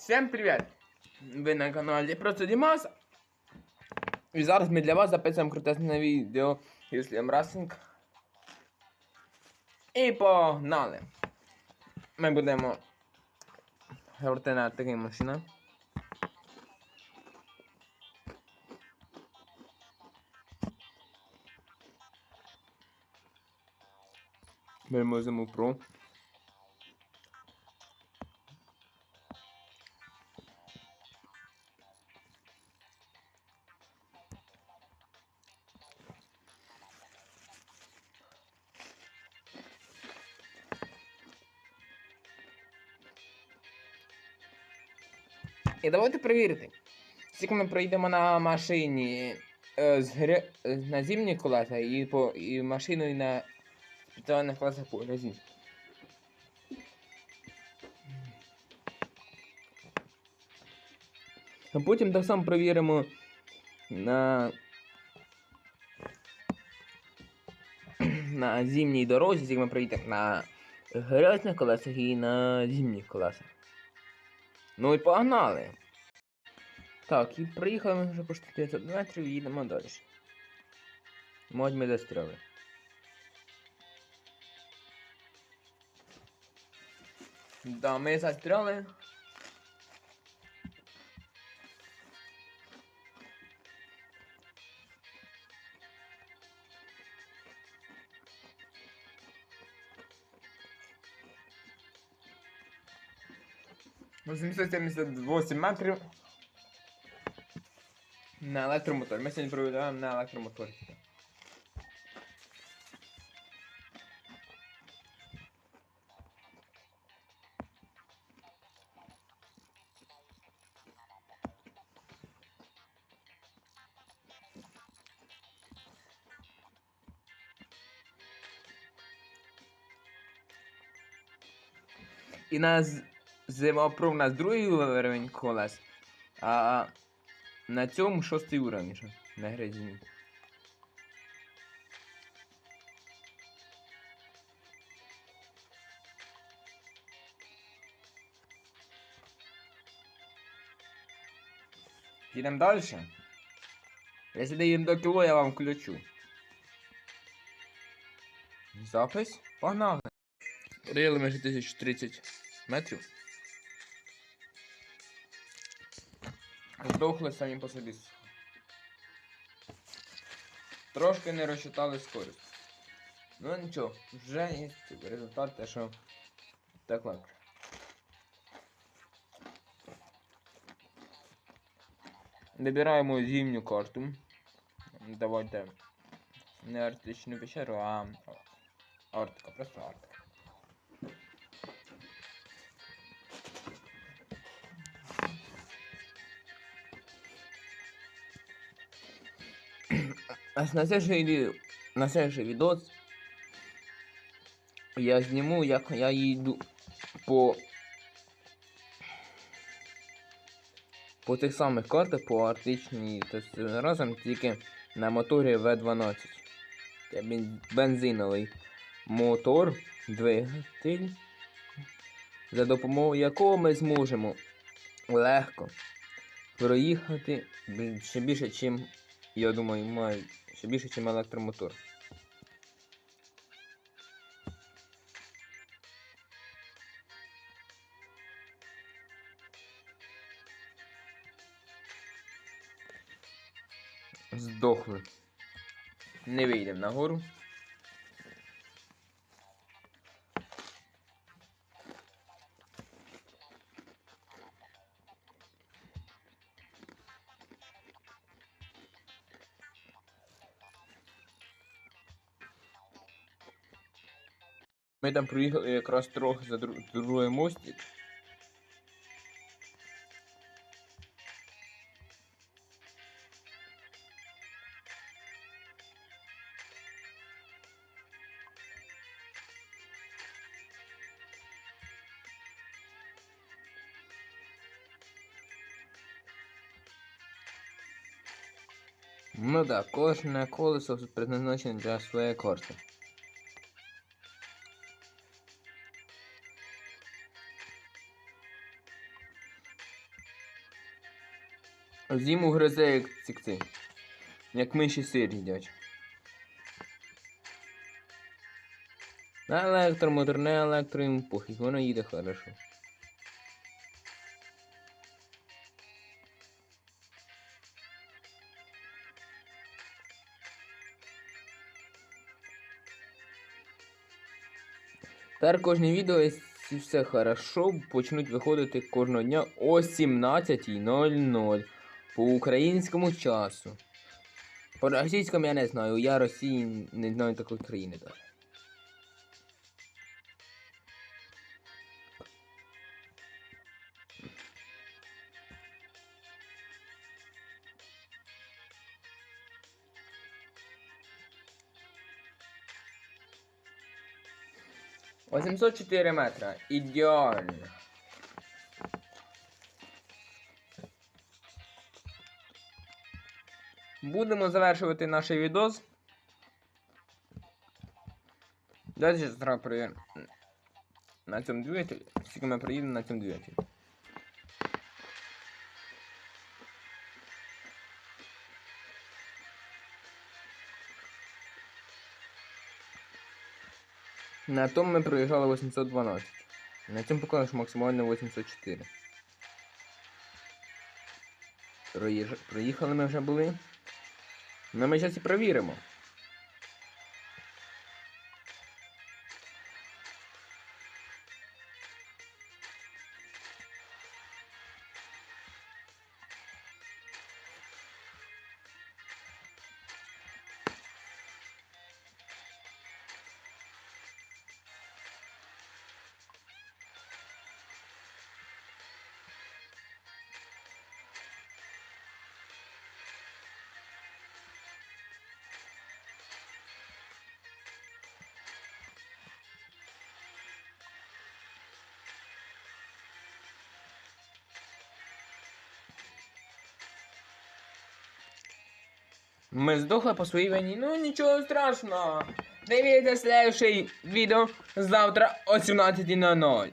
Всем привет! Ви на каналі Просто Дімас. І зараз ми для вас записуємо крутесне відео Юслієм Расинг. І погнали! Ми будемо говорити на такій машині. Беремо зиму Pro. І давайте перевірити. Скільки ми проїдемо на машині е, з гри... е, на зимні колеса і по і машиною на спеціальних колесах по грязі. А потім так само перевіримо на на зимній дорозі, скільки ми проїдемо на грязних колесах і на зимніх колесах. Ну і погнали. Так, і приїхали ми вже по 500 метрів і їдемо далі. Модь ми застряли. Да, ми застряли. 878 метрів на електромотор. Ми сьогодні проведаємо на електромоторі. І на зимопров у нас другий уровень колес, а на цьому шостий уровень вже на грязні. Їдемо далі. Якщо доїдемо до кіло, я вам включу. Запис. Погнали. Рили ми 1030 метрів. Здохли самі по собі. Трошки не розчитали скорість. Ну нічого, вже є результат, те, що так легше. Добираємо зимню карту. Давайте не арктичну пещеру, а Арктика, просто Арктика. На следующий, на следующий відос я зніму, як я їду по по тих самих картах, по арктичній та разом тільки на моторі В12. Це бензиновий мотор, двигатель, за допомогою якого ми зможемо легко проїхати ще більше, чим, я думаю, мають ще більше, чим електромотор. Здохли. Не вийдемо нагору. Ми там проїхали якраз трохи за дру- другий мостик. Ну да, кожне колесо предназначене для своєї карти. Зиму гризе як цікці. Як миші сир їдять. Електромотор, не електро, йому похід, воно їде хорошо. Тепер кожне відео, якщо все хорошо, почнуть виходити кожного дня о 17.00 по українському часу. По російському я не знаю, я Росії не знаю такої країни даже. Восемьсот чотири метра. Ідеально. Будемо завершувати наш відос. Давайте зараз перевіримо на цьому двигателі. Скільки ми приїдемо на цьому двигателі. На тому ми проїжджали 812. На цьому покажу, максимально 804. Проїж... Проїхали ми вже були. Ну ми зараз і провіримо. Ми здохли по своїй вині. Ну нічого страшного. Дивіться следующий відео завтра о 17.00.